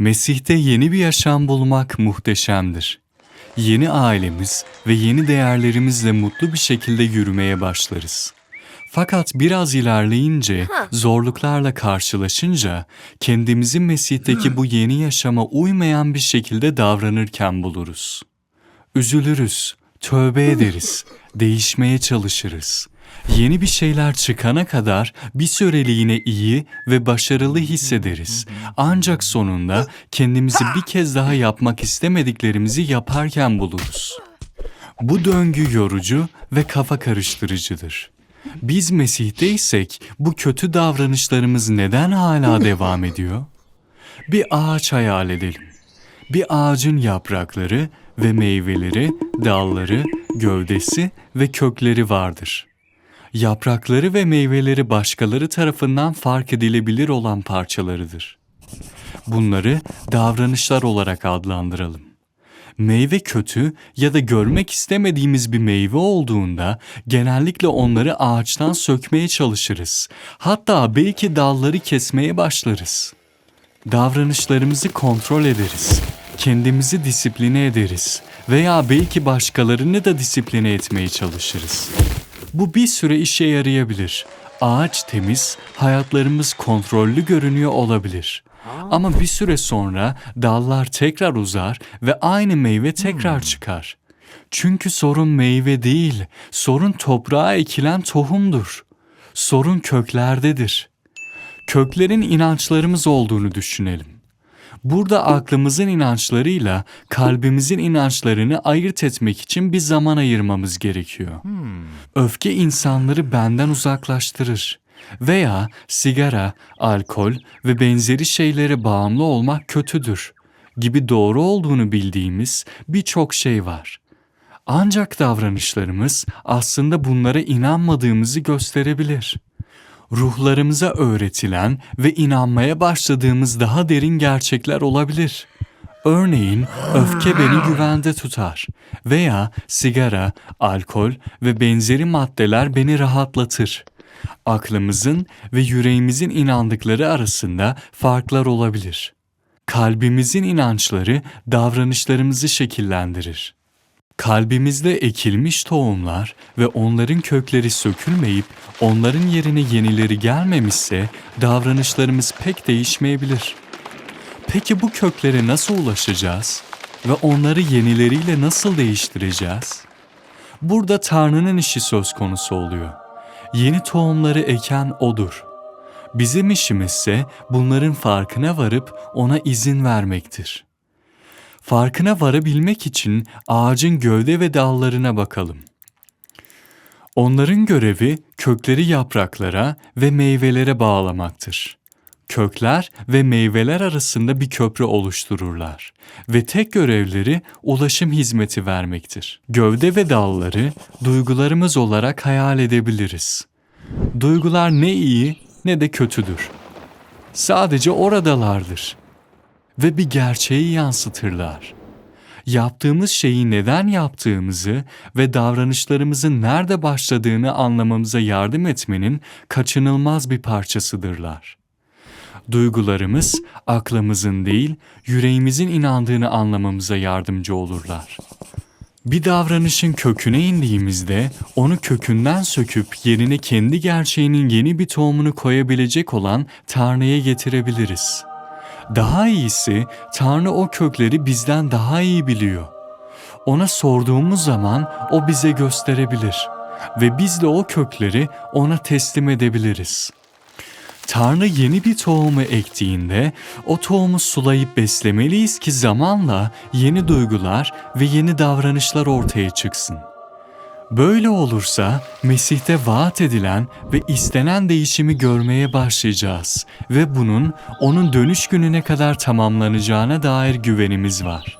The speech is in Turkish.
Mesih'te yeni bir yaşam bulmak muhteşemdir. Yeni ailemiz ve yeni değerlerimizle mutlu bir şekilde yürümeye başlarız. Fakat biraz ilerleyince, zorluklarla karşılaşınca kendimizi Mesih'teki bu yeni yaşama uymayan bir şekilde davranırken buluruz. Üzülürüz, tövbe ederiz, değişmeye çalışırız. Yeni bir şeyler çıkana kadar bir süreliğine iyi ve başarılı hissederiz. Ancak sonunda kendimizi bir kez daha yapmak istemediklerimizi yaparken buluruz. Bu döngü yorucu ve kafa karıştırıcıdır. Biz Mesih'teysek bu kötü davranışlarımız neden hala devam ediyor? Bir ağaç hayal edelim. Bir ağacın yaprakları ve meyveleri, dalları, gövdesi ve kökleri vardır. Yaprakları ve meyveleri başkaları tarafından fark edilebilir olan parçalarıdır. Bunları davranışlar olarak adlandıralım. Meyve kötü ya da görmek istemediğimiz bir meyve olduğunda genellikle onları ağaçtan sökmeye çalışırız. Hatta belki dalları kesmeye başlarız. Davranışlarımızı kontrol ederiz. Kendimizi disipline ederiz veya belki başkalarını da disipline etmeye çalışırız. Bu bir süre işe yarayabilir. Ağaç temiz, hayatlarımız kontrollü görünüyor olabilir. Ama bir süre sonra dallar tekrar uzar ve aynı meyve tekrar çıkar. Çünkü sorun meyve değil, sorun toprağa ekilen tohumdur. Sorun köklerdedir köklerin inançlarımız olduğunu düşünelim. Burada aklımızın inançlarıyla kalbimizin inançlarını ayırt etmek için bir zaman ayırmamız gerekiyor. Öfke insanları benden uzaklaştırır veya sigara, alkol ve benzeri şeylere bağımlı olmak kötüdür gibi doğru olduğunu bildiğimiz birçok şey var. Ancak davranışlarımız aslında bunlara inanmadığımızı gösterebilir ruhlarımıza öğretilen ve inanmaya başladığımız daha derin gerçekler olabilir. Örneğin öfke beni güvende tutar veya sigara, alkol ve benzeri maddeler beni rahatlatır. Aklımızın ve yüreğimizin inandıkları arasında farklar olabilir. Kalbimizin inançları davranışlarımızı şekillendirir. Kalbimizde ekilmiş tohumlar ve onların kökleri sökülmeyip onların yerine yenileri gelmemişse davranışlarımız pek değişmeyebilir. Peki bu köklere nasıl ulaşacağız ve onları yenileriyle nasıl değiştireceğiz? Burada Tanrı'nın işi söz konusu oluyor. Yeni tohumları eken O'dur. Bizim işimizse bunların farkına varıp ona izin vermektir. Farkına varabilmek için ağacın gövde ve dallarına bakalım. Onların görevi kökleri yapraklara ve meyvelere bağlamaktır. Kökler ve meyveler arasında bir köprü oluştururlar ve tek görevleri ulaşım hizmeti vermektir. Gövde ve dalları duygularımız olarak hayal edebiliriz. Duygular ne iyi ne de kötüdür. Sadece oradalardır ve bir gerçeği yansıtırlar. Yaptığımız şeyi neden yaptığımızı ve davranışlarımızın nerede başladığını anlamamıza yardım etmenin kaçınılmaz bir parçasıdırlar. Duygularımız aklımızın değil, yüreğimizin inandığını anlamamıza yardımcı olurlar. Bir davranışın köküne indiğimizde onu kökünden söküp yerine kendi gerçeğinin yeni bir tohumunu koyabilecek olan Tanrı'ya getirebiliriz. Daha iyisi Tanrı o kökleri bizden daha iyi biliyor. Ona sorduğumuz zaman o bize gösterebilir ve biz de o kökleri ona teslim edebiliriz. Tanrı yeni bir tohumu ektiğinde o tohumu sulayıp beslemeliyiz ki zamanla yeni duygular ve yeni davranışlar ortaya çıksın. Böyle olursa Mesih'te vaat edilen ve istenen değişimi görmeye başlayacağız ve bunun onun dönüş gününe kadar tamamlanacağına dair güvenimiz var.